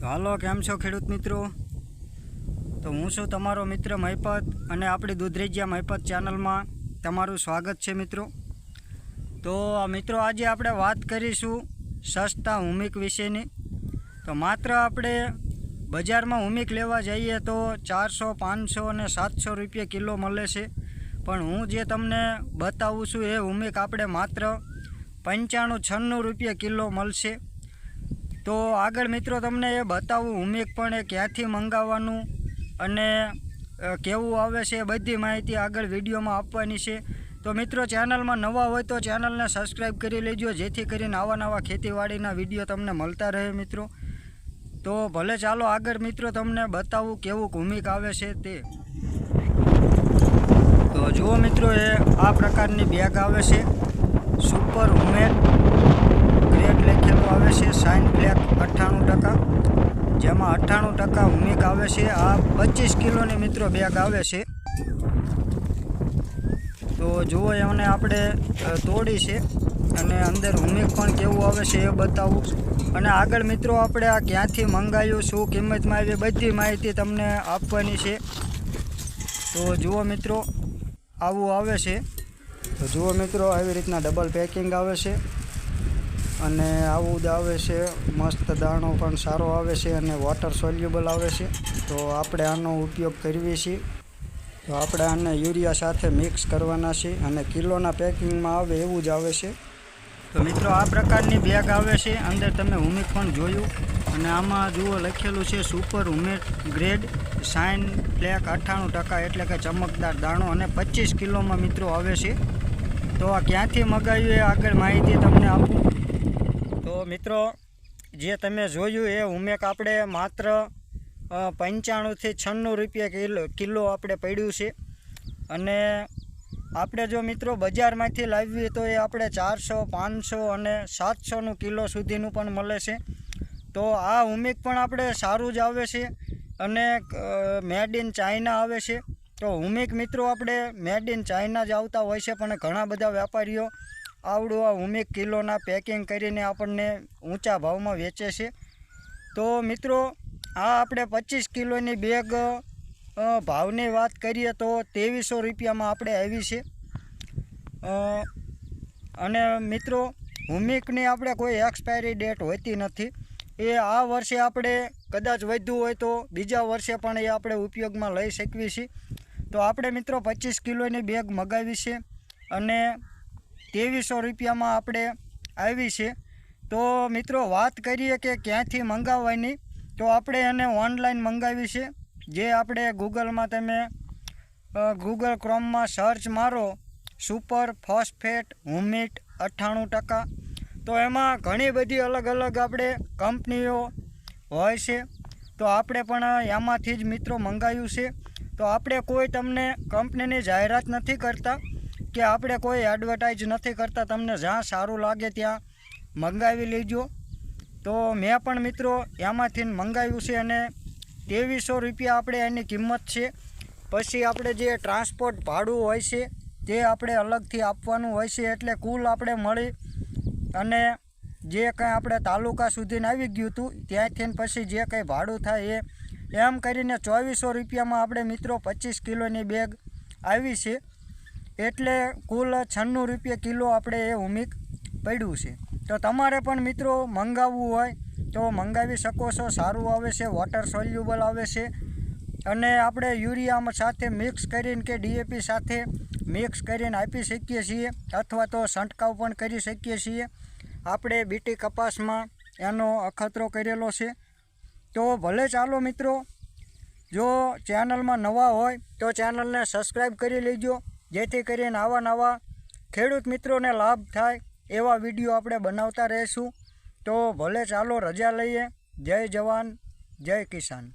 તો હાલો, કેમ છો ખેડૂત મિત્રો? તો હું છું તમારો મિત્ર મહિપત અને આપણી દૂધરેજિયા મહિપત ચેનલમાં તમારું સ્વાગત છે મિત્રો. તો મિત્રો, આજે આપણે વાત કરીશું સસ્તા હુમિક વિશેની. તો માત્ર આપણે બજારમાં હુમિક લેવા જઈએ તો ચારસો, પાંચસો અને સાતસો રૂપિયા કિલો મળે છે. પણ હું જે તમને બતાવું છું, એ હુમિક આપણે માત્ર પંચાણું, છન્નું રૂપિયા કિલો મળશે. તો આગળ મિત્રો તમને એ બતાવું હુમિક પણ એ ક્યાંથી મંગાવવાનું અને કેવું આવે છે એ બધી માહિતી આગળ વિડીયોમાં આપવાની છે. તો મિત્રો ચેનલમાં નવા હોય તો ચેનલને સબસ્ક્રાઈબ કરી લેજો, જેથી કરીને આવા નવા ખેતીવાડીના વીડિયો તમને મળતા રહે મિત્રો. તો ભલે ચાલો આગળ મિત્રો તમને બતાવું કેવું હુમિક આવે છે તે. તો જુઓ મિત્રો એ આ પ્રકારની બેગ આવે છે. સુપર હુમેક ગ્રેડ લખેલું આવે છે, સાઇન ફ્લેક અઠ્ઠાણું ટકા. જેમાં અઠ્ઠાણું ટકા હુમિક આવે છે. આ પચીસ કિલોની મિત્રો બેગ આવે છે. તો જુઓ એમને આપણે તોડી છે અને અંદર હુમિક પણ કેવું આવે છે એ બતાવું. અને આગળ મિત્રો આપણે આ ક્યાંથી મંગાવ્યું શું કિંમતમાં આવી, બધી માહિતી તમને આપવાની છે. તો જુઓ મિત્રો, આવું આવે છે. તો જુઓ મિત્રો, આવી રીતના ડબલ પેકિંગ આવે છે. અને આવું જ આવે છે. મસ્ત દાણો પણ સારો આવે છે અને વોટર સોલ્યુબલ આવે છે. તો આપણે આનો ઉપયોગ કરવી છીએ. તો આપણે આને યુરિયા સાથે મિક્સ કરવાના છે અને કિલોના પેકિંગમાં આવે એવું જ આવે છે. તો મિત્રો આ પ્રકારની બેગ આવે છે. અંદર તમે હુમિક પણ જોયું. અને આમાં જુઓ લખેલું છે super humate grade shine flake અઠ્ઠાણું ટકા એટલે કે ચમકદાર દાણો અને પચીસ કિલોમાં મિત્રો આવે છે. તો આ ક્યાંથી મગાવ્યું એ આગળ માહિતી તમને આપું. તો મિત્રો, જે તમે જોયું એ ઉમેક આપણે માત્ર પંચાણુંથી છન્નું રૂપિયા કિલો કિલો આપણે પડ્યું છે. અને આપણે જો મિત્રો બજારમાંથી લાવીએ તો એ આપણે ચારસો, પાંચસો અને સાતસોનું કિલો સુધીનું પણ મળે છે. તો આ ઉમેક પણ આપણે સારું જ આવે છે અને મેડ ઇન ચાઇના આવે છે. તો ઉમેક મિત્રો આપણે મેડ ઇન ચાઇના જ આવતા હોય છે પણ ઘણા બધા વેપારીઓ આવડું આ ઉમેક કિલોના પેકિંગ કરીને આપણને ઊંચા ભાવમાં વેચે છે. તો મિત્રો, આ આપણે પચીસ કિલોની બેગ ભાવની વાત કરીએ તો ત્રેવીસો રૂપિયામાં આપણે આવી છે. અને મિત્રો હુમિકની આપણે કોઈ એક્સપાયરી ડેટ હોતી નથી. એ આ વર્ષે આપણે કદાચ વધ્યું હોય તો બીજા વર્ષે પણ એ આપણે ઉપયોગમાં લઈ શકીએ છીએ તો આપણે મિત્રો પચીસ કિલોની બેગ મગાવી છે અને ત્રેવીસો રૂપિયામાં આપણે આવી છે. તો મિત્રો, વાત કરીએ કે ક્યાંથી મંગાવવાની? તો આપણે એને ઓનલાઈન મંગાવી છે. જે આપણે ગૂગલમાં તમે ગૂગલ ક્રોમમાં સર્ચ મારો, સુપર ફોસ્ફેટ હુમિટ અઠ્ઠાણું ટકા. તો એમાં ઘણી બધી અલગ અલગ આપણે કંપનીઓ હોય છે. તો આપણે પણ એમાંથી જ મિત્રો મંગાવ્યું છે. તો આપણે કોઈ તમને કંપનીની જાહેરાત નથી કરતા. કે આપણે કોઈ એડવર્ટાઇઝ નથી કરતા, તમને જ્યાં સારું લાગે ત્યાં મંગાવી લેજો. તો મેં પણ મિત્રો એમાંથી મંગાવ્યું છે અને ત્રેવીસો રૂપિયા આપણે એની કિંમત છે. પછી આપણે જે ટ્રાન્સપોર્ટ ભાડું હોય છે, તે આપણે અલગથી આપવાનું હોય છે, એટલે કુલ આપણે મળી અને જે કંઈ આપણે તાલુકા સુધીને આવી ગયું હતું, ત્યાંથી પછી જે કંઈ ભાડું થાય એ, એમ કરીને ચોવીસો રૂપિયામાં આપણે મિત્રો પચીસ કિલોની બેગ આવી છે. એટલે કુલ છન્નું રૂપિયા કિલો આપણે એ હુમિક પડ્યું છે. તો તમારે પણ મિત્રો મંગાવવું હોય તો મંગાવી શકો છો. સારું આવે છે વોટર સોલ્યુબલ આવે છે. અને આપણે યુરિયામાં સાથે મિક્સ કરીને કે ડીએપી સાથે મિક્સ કરીને આપી શકીએ છીએ અથવા તો છંટકાવ પણ કરી શકીએ છીએ. આપણે બીટી કપાસમાં એનો અખતરો કરેલો છે. તો ભલે ચાલો મિત્રો, જો ચેનલમાં નવા હોય તો ચેનલને સબસ્ક્રાઈબ કરી લેજો. જેથી કરીને આવા નવા ખેડૂત મિત્રોને લાભ થાય એવા વીડિયો આપણે બનાવતા રહીશું. તો ભલે ચાલો રજા લઈએ. જય જવાન, જય કિસાન.